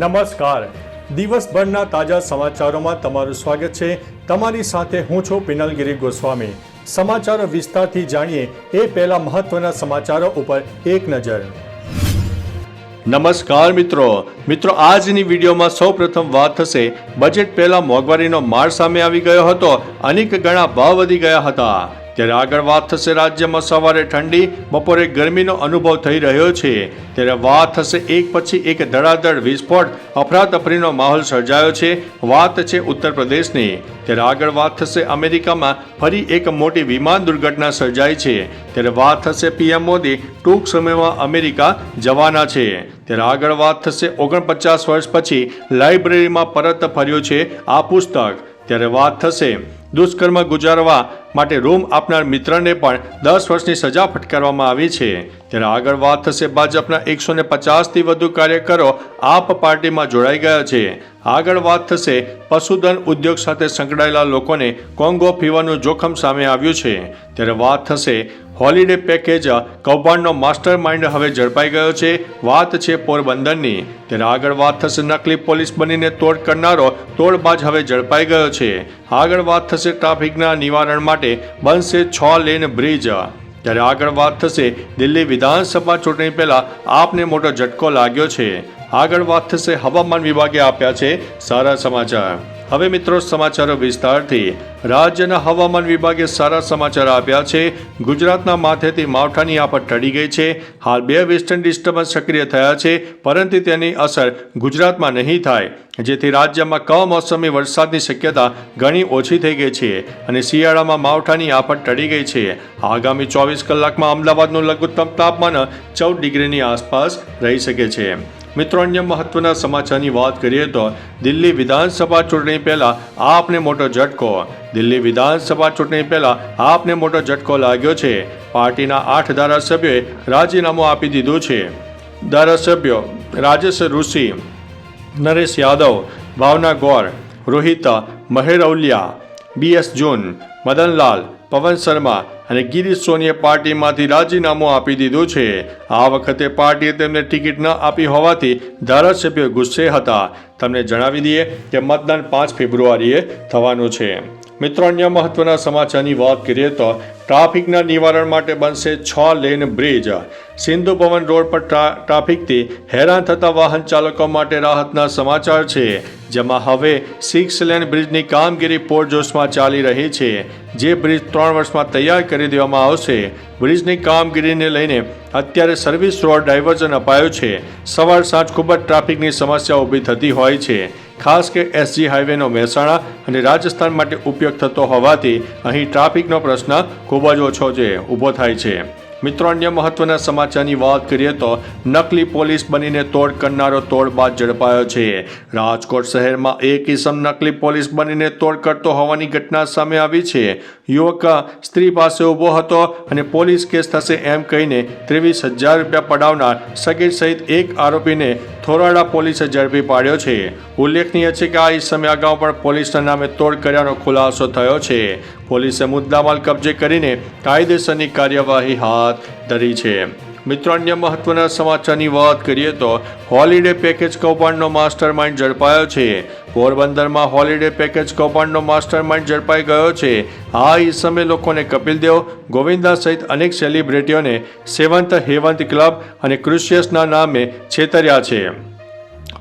નમસ્કાર. દિવસભરના તાજા સમાચારોમાં તમારું સ્વાગત છે. તમારી સાથે હું છું પિનલગીરી ગોસ્વામી. સમાચારો વિસ્તારથી જાણીએ એ પહેલા મહત્વના સમાચારો ઉપર એક નજર. નમસ્કાર મિત્રો. મિત્રો, આજની વિડીયોમાં સૌપ્રથમ વાત થશે, બજેટ પહેલા મોંઘવારીનો માર સામે આવી ગયો હતો. અનેક ગણા ભાવ વધી ગયા હતા. ત્યારે આગળ વાત થશે રાજ્યમાં સવારે ઠંડી, બપોરે ગરમીનો અનુભવ થઈ રહ્યો છે. ત્યારે વાત થશે એક પછી એક ધડાધડ વિસ્ફોટ, અફરાતફરીનો માહોલ સર્જાયો છે. વાત છે ઉત્તર પ્રદેશની. ત્યારે આગળ વાત થશે અમેરિકામાં, ફરી એક મોટી વિમાન દુર્ઘટના સર્જાઈ છે. ત્યારે વાત થશે પીએમ મોદી, ટૂંક સમયમાં અમેરિકા જવાના છે. ત્યારે આગળ વાત થશે ઓગણપચાસ વર્ષ પછી, લાઇબ્રેરીમાં પરત ફર્યું છે આ પુસ્તક. ત્યારે વાત થશે દુષ્કર્મ ગુજારવા માટે રૂમ આપનાર મિત્રને પણ દસ વર્ષની સજા ફટકારવામાં આવી છે. ત્યારે આગળ વાત થશે ભાજપના એકસો ને પચાસથી વધુ કાર્યકરો આપ પાર્ટીમાં જોડાઈ ગયા છે. આગળ વાત થશે પશુધન ઉદ્યોગ સાથે સંકળાયેલા લોકોને કોંગો ફીવાનું જોખમ સામે આવ્યું છે. ત્યારે વાત થશે હોલિડે પેકેજ કૌભાંડનો માસ્ટર માઇન્ડ હવે ઝડપાઈ ગયો છે. વાત છે પોરબંદરની. ત્યારે આગળ વાત થશે નકલી પોલીસ બનીને તોડ કરનારો. તોડબાજ હવે ઝડપાઈ ગયો છે. આગળ વાત થશે ટ્રાફિકના નિવારણ માટે. બનશે છ લેન બ્રિજ. ત્યારે આગળ વાત થશે દિલ્હી વિધાનસભા ચૂંટણી પહેલા આપને મોટો ઝટકો લાગ્યો છે. આગળ વાત થશે હવામાન વિભાગે આપ્યા છે સારા સમાચાર. હવે મિત્રો સમાચારો વિસ્તારથી. રાજ્યના હવામાન વિભાગે સારા સમાચાર આપ્યા છે. ગુજરાતના માથેથી માવઠાની આફત ટળી ગઈ છે. હાલ બે વેસ્ટર્ન ડિસ્ટર્બન્સ સક્રિય થયા છે, પરંતુ તેની અસર ગુજરાતમાં નહીં થાય. જેથી રાજ્યમાં કમોસમી વરસાદની શક્યતા ઘણી ઓછી થઈ ગઈ છે અને શિયાળામાં માવઠાની આફત ટળી ગઈ છે. આગામી ચોવીસ કલાકમાં અમદાવાદનું લઘુત્તમ તાપમાન ચૌદ ડિગ્રીની આસપાસ રહી શકે છે. મિત્રો, અન્ય મહત્વના સમાચારની વાત કરીએ તો દિલ્હી વિધાનસભા ચૂંટણી પહેલા આપને મોટો ઝટકો. દિલ્હી વિધાનસભા ચૂંટણી પહેલા આપને મોટો ઝટકો લાગ્યો છે. પાર્ટીના આઠ ધારાસભ્યોએ રાજીનામું આપી દીધું છે. ધારાસભ્યો રાજેશ ઋષિ, નરેશ યાદવ, ભાવના ગોર, રોહિત મહેરૌલિયા બીએસ જૂન, મદનલાલ, પવન શર્મા અને ગિરીશ સોનીએ પાર્ટીમાંથી રાજીનામું આપી દીધું છે. આ વખતે પાર્ટીએ તેમને ટિકિટ ન આપી હોવાથી ધારાસભ્યો ગુસ્સે હતા. તમને જણાવી દઈએ કે મતદાન પાંચ ફેબ્રુઆરીએ થવાનું છે. મિત્રો, અન્ય મહત્વના સમાચારની વાત કરીએ તો ટ્રાફિકના નિવારણ માટે બનશે છ lane bridge. Sindhu Bhavan road પર ટ્રાફિકથી હેરાન થતા વાહન ચાલકો માટે રાહતના સમાચાર છે, જેમાં હવે સિક્સ લેન બ્રિજની કામગીરી પૂરજોશમાં ચાલી રહી છે, જે બ્રિજ ત્રણ વર્ષમાં તૈયાર કરી દેવામાં આવશે. બ્રિજની કામગીરીને લઈને અત્યારે સર્વિસ રોડ ડાયવર્ઝન અપાયો છે. સવાર સાંજ ખૂબ જ ટ્રાફિકની સમસ્યા ઊભી થતી હોય છે. ખાસ કે એસજી હાઈવેનો મહેસાણા અને રાજસ્થાન માટે ઉપયોગ થતો હોવાથી અહીં ટ્રાફિકનો પ્રશ્ન ખૂબ જ ઓછો છે ઊભો થાય છે. મિત્રો, અન્ય મહત્વના સમાચારની વાત કરીએ તો નકલી પોલીસ બનીને તોડ કરનારો તોડબાજ ઝડપાયો છે. રાજકોટ શહેરમાં એક ઇસમ નકલી પોલીસ બનીને તોડ કરતો હોવાની ઘટના સામે આવી છે. યુવક સ્ત્રી પાસે ઊભો હતો અને પોલીસ કેસ થશે એમ કહીને ત્રેવીસ હજાર રૂપિયા પડાવનાર સગીર સહિત એક આરોપીને થોરાડા પોલીસે ઝડપી પાડ્યો છે. ઉલ્લેખનીય છે કે આ સમય અગાઉ પણ પોલીસના નામે તોડ કર્યાનો ખુલાસો થયો છે. પોલીસે મુદ્દામાલ કબજે કરીને કાયદેસરની કાર્યવાહી હાથ ધરી છે. મિત્રો, અન્ય મહત્વના સમાચારની વાત કરીએ તો હોલિડે પેકેજ કૌભાંડનો માસ્ટર માઇન્ડ ઝડપાયો છે. પોરબંદરમાં હોલિડે પેકેજ કૌભાંડનો માસ્ટર માઇન્ડ ઝડપાઈ ગયો છે. આ ઈસમે લોકોને કપિલદેવ ગોવિંદા સહિત અનેક સેલિબ્રિટીઓને સેવંત હેવંત ક્લબ અને ક્રુશિયસના નામે છેતર્યા છે.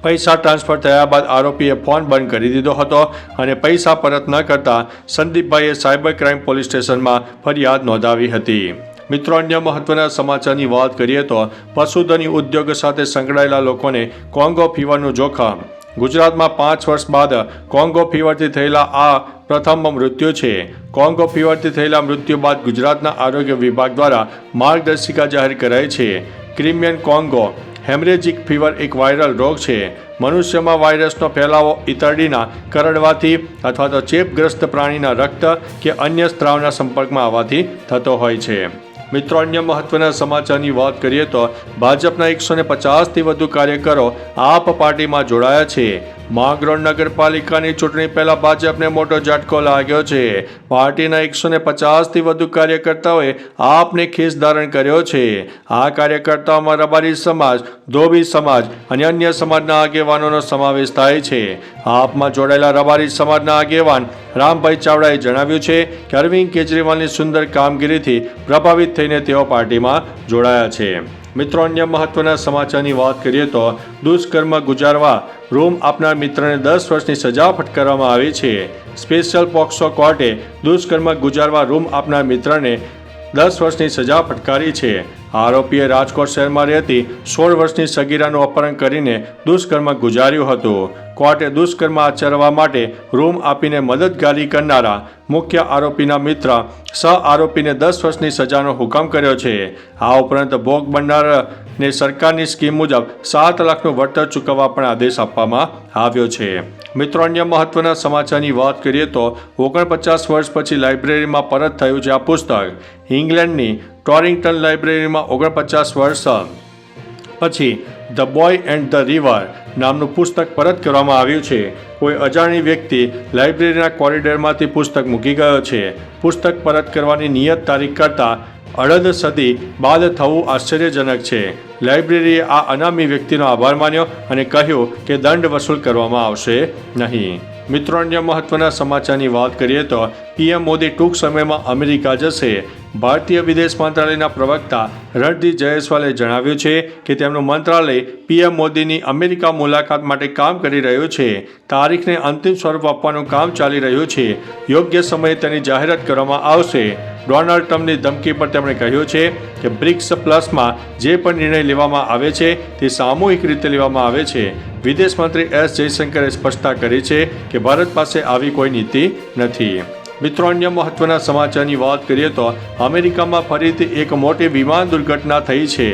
પૈસા ટ્રાન્સફર થયા બાદ આરોપીએ ફોન બંધ કરી દીધો હતો અને પૈસા પરત ન કરતા સંદીપભાઈએ સાયબર ક્રાઇમ પોલીસ સ્ટેશનમાં ફરિયાદ નોંધાવી હતી. મિત્રો, અન્ય મહત્વના સમાચારની વાત કરીએ તો પશુધન ઉદ્યોગ સાથે સંકળાયેલા લોકોને કોંગો ફીવરનું જોખમ. ગુજરાતમાં પાંચ વર્ષ બાદ કોંગો ફીવરથી થયેલા આ પ્રથમ મૃત્યુ છે. કોંગો ફીવરથી થયેલા મૃત્યુ બાદ ગુજરાતના આરોગ્ય વિભાગ દ્વારા માર્ગદર્શિકા જાહેર કરાઈ છે. ક્રિમિયન કોંગો હેમરેજિક ફીવર એક વાયરલ રોગ છે. મનુષ્યમાં વાયરસનો ફેલાવો ઈતરડીના, કરડવાથી અથવા તો ચેપગ્રસ્ત પ્રાણીના રક્ત કે અન્ય સ્ત્રાવના સંપર્કમાં આવવાથી થતો હોય છે. મિત્રો, અન્ય મહત્વના સમાચારની વાત કરીએ તો ભાજપના એકસો ને પચાસથી વધુ કાર્યકરો આપ પાર્ટીમાં જોડાયા છે. માંગરોળ નગરપાલિકાની ચૂંટણી પહેલા ભાજપને મોટો ઝટકો લાગ્યો છે. પાર્ટીના એકસો ને પચાસથી વધુ કાર્યકર્તાઓએ આપને ખેસ ધારણ કર્યો છે. આ કાર્યકર્તાઓમાં રબારી સમાજ, ધોબી સમાજ અને અન્ય સમાજના આગેવાનોનો સમાવેશ થાય છે. આપમાં જોડાયેલા રબારી સમાજના આગેવાન રામભાઈ ચાવડાએ જણાવ્યું છે કે અરવિંદ કેજરીવાલની સુંદર કામગીરીથી પ્રભાવિત થઈને તેઓ પાર્ટીમાં જોડાયા છે. મિત્રો, અન્ય મહત્વના સમાચારની વાત કરીએ તો દુષ્કર્મ ગુજારવા રૂમ આપનાર મિત્રને દસ વર્ષની સજા ફટકારવામાં આવી છે. સ્પેશિયલ પોક્સો કોર્ટે દુષ્કર્મ ગુજારવા રૂમ આપનાર મિત્રને દસ વર્ષની સજા ફટકારી છે. આરોપીએ રાજકોટ શહેરમાં રહેતી સોળ વર્ષની સગીરાનું અપહરણ કરીને દુષ્કર્મ ગુજાર્યું હતું. કોર્ટે દુષ્કર્મ આચરવા માટે રૂમ આપીને મદદગારી કરનારા મુખ્ય આરોપીના મિત્ર સહ આરોપીને દસ વર્ષની સજાનો હુકમ કર્યો છે. આ ઉપરાંત ભોગ બનનારને સરકારની સ્કીમ મુજબ સાત લાખનું વળતર ચૂકવવા પણ આદેશ આપવામાં આવ્યો છે. મિત્રો, અન્ય મહત્વના સમાચારની વાત કરીએ તો ઓગણપચાસ વર્ષ પછી લાઇબ્રેરીમાં પરત થયું છે આ પુસ્તક. ઇંગ્લેન્ડની ટોરિંગ્ટન લાઇબ્રેરીમાં ઓગણપચાસ વર્ષ. પછી, the boy and the river નામનું પુસ્તક પરત કરવામાં આવ્યું છે. કોઈ અજાણી વ્યક્તિ લાઇબ્રેરીના કોરિડોરમાંથી પુસ્તક મૂકી ગયો છે. પુસ્તક પરત કરવાની નિયત તારીખ કરતાં અડધ સદી બાદ થવું આશ્ચર્યજનક છે. લાઇબ્રેરીએ આ અનામી વ્યક્તિનો આભાર માન્યો અને કહ્યું કે દંડ વસૂલ કરવામાં આવશે નહીં. મિત્રો, અન્ય મહત્વના સમાચારની વાત કરીએ તો પીએમ મોદી ટૂંક સમયમાં અમેરિકા જશે. ભારતીય વિદેશ મંત્રાલયના પ્રવક્તા રણદીપ જયસ્વાલે જણાવ્યું છે કે તેમનું મંત્રાલય પીએમ મોદીની અમેરિકા મુલાકાત માટે કામ કરી રહ્યું છે. તારીખને અંતિમ સ્વરૂપ આપવાનું કામ ચાલી રહ્યું છે. યોગ્ય સમયે તેની જાહેરાત કરવામાં આવશે. ડોનાલ્ડ ટ્રમ્પની ધમકી પર તેમણે કહ્યું છે કે બ્રિક્સ પ્લસમાં જે પણ નિર્ણય લેવામાં આવે છે તે સામૂહિક રીતે લેવામાં આવે છે. વિદેશ મંત્રી એસ જયશંકરે સ્પષ્ટતા કરી છે કે ભારત પાસે આવી કોઈ નીતિ નથી. મિત્રો અન્ય મહત્વના સમાચારની વાત કરીએ તો અમેરિકામાં ફરીથી એક મોટી વિમાન દુર્ઘટના થઈ છે.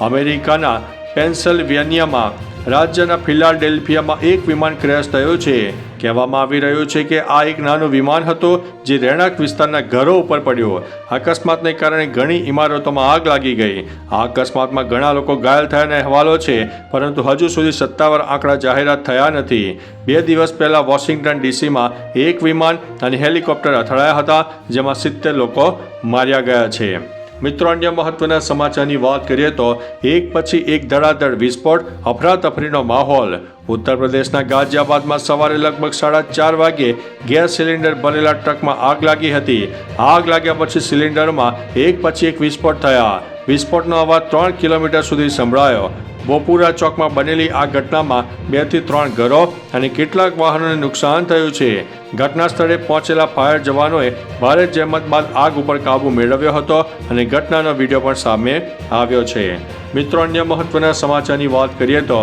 અમેરિકાના પેન્સલ્વેનિયામાં રાજ્યના ફિલાડેલ્ફિયામાં એક વિમાન ક્રેશ થયો છે. કહેવામાં આવી રહ્યું છે કે આ એક નાનું વિમાન હતું જે રહેણાંક વિસ્તારના ઘરો ઉપર પડ્યો. અકસ્માતને કારણે ઘણી ઇમારતોમાં આગ લાગી ગઈ. આ અકસ્માતમાં ઘણા લોકો ઘાયલ થયાના અહેવાલો છે, પરંતુ હજુ સુધી સત્તાવાર આંકડા જાહેરાત થયા નથી. બે દિવસ પહેલાં વોશિંગ્ટન ડીસીમાં એક વિમાન અને હેલિકોપ્ટર અથડાયા હતા, જેમાં સિત્તેર લોકો માર્યા ગયા છે. મિત્રો, અન્ય મહત્વના સમાચારની વાત કરીએ તો એક પછી એક ધડાધડ વિસ્ફોટ, અફરાતફરીનો માહોલ. ઉત્તર પ્રદેશના ગાઝિયાબાદમાં સવારે લગભગ સાડા ચાર વાગ્યે ગેસ સિલિન્ડર ભરેલા ટ્રકમાં આગ લાગી હતી. આગ લાગ્યા પછી સિલિન્ડરમાં એક પછી એક વિસ્ફોટ થયા. વિસ્ફોટનો અવાજ ત્રણ કિલોમીટર સુધી સંભળાયો. બોપુરા ચોકમાં બનેલી આ ઘટનામાં બેથી ત્રણ ઘરો અને કેટલાક વાહનોને નુકસાન થયું છે. ઘટના સ્થળે પહોંચેલા ફાયર જવાનોએ ભારે જહેમત બાદ આગ ઉપર કાબુ મેળવ્યો હતો અને ઘટનાનો વીડિયો પણ સામે આવ્યો છે. મિત્રો, અન્ય મહત્વના સમાચારની વાત કરીએ તો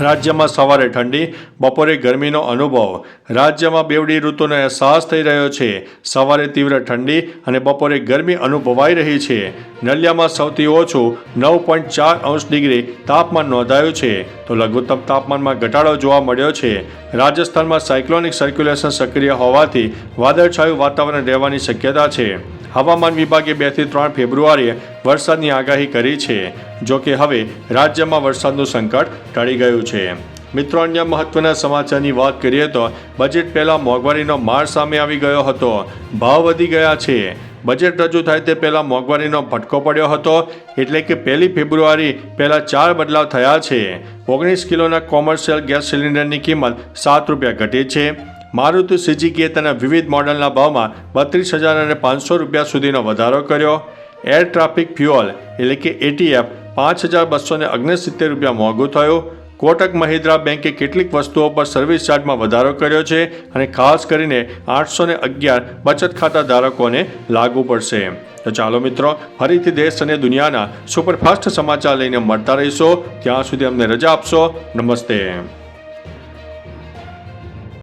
રાજ્યમાં સવારે ઠંડી, બપોરે ગરમીનો અનુભવ. રાજ્યમાં બેવડી ઋતુનો અહેસાસ થઈ રહ્યો છે. સવારે તીવ્ર ઠંડી અને બપોરે ગરમી અનુભવાઈ રહી છે. નલિયામાં સૌથી ઓછું નવ પોઈન્ટ ચાર અંશ ડિગ્રી તાપમાન નોંધાયું છે. તો લઘુત્તમ તાપમાનમાં ઘટાડો જોવા મળ્યો છે. રાજસ્થાનમાં સાયક્લોનિક સર્ક્યુલેશન સક્રિય હોવાથી વાદળછાયું વાતાવરણ રહેવાની શક્યતા છે. હવામાન વિભાગે બેથી ત્રણ ફેબ્રુઆરીએ વરસાદની આગાહી કરી છે, જો કે હવે રાજ્યમાં વરસાદનું સંકટ ટળી ગયું છે. મિત્રો, અન્ય મહત્વના સમાચારની વાત કરીએ તો બજેટ પહેલાં મોંઘવારીનો માર સામે આવી ગયો હતો. ભાવ વધી ગયા છે. બજેટ રજૂ થાય તે પહેલાં મોંઘવારીનો ફટકો પડ્યો હતો, એટલે કે પહેલી ફેબ્રુઆરી પહેલાં ચાર બદલાવ થયા છે. ઓગણીસ કિલોના કોમર્શિયલ ગેસ સિલિન્ડરની કિંમત સાત રૂપિયા ઘટી છે. મારુતિ સુઝુકીએ તેના વિવિધ મોડલના ભાવમાં બત્રીસ હજાર અને પાંચસો રૂપિયા સુધીનો વધારો કર્યો. એર ટ્રાફિક ફ્યુઅલ એટલે કે એટીએફ પાંચ હજાર બસો ને ઓગણસિત્તેર રૂપિયા મોંઘું થયું. કોટક મહિન્દ્રા બેંકે કેટલીક વસ્તુઓ પર સર્વિસ ચાર્જમાં વધારો કર્યો છે અને ખાસ કરીને આઠસો ને અગિયાર બચત ખાતા ધારકોને લાગુ પડશે. તો ચાલો મિત્રો, ફરીથી દેશ અને દુનિયાના સુપરફાસ્ટ સમાચાર લઈને મળતા રહીશો. ત્યાં સુધી અમને રજા આપશો. નમસ્તે.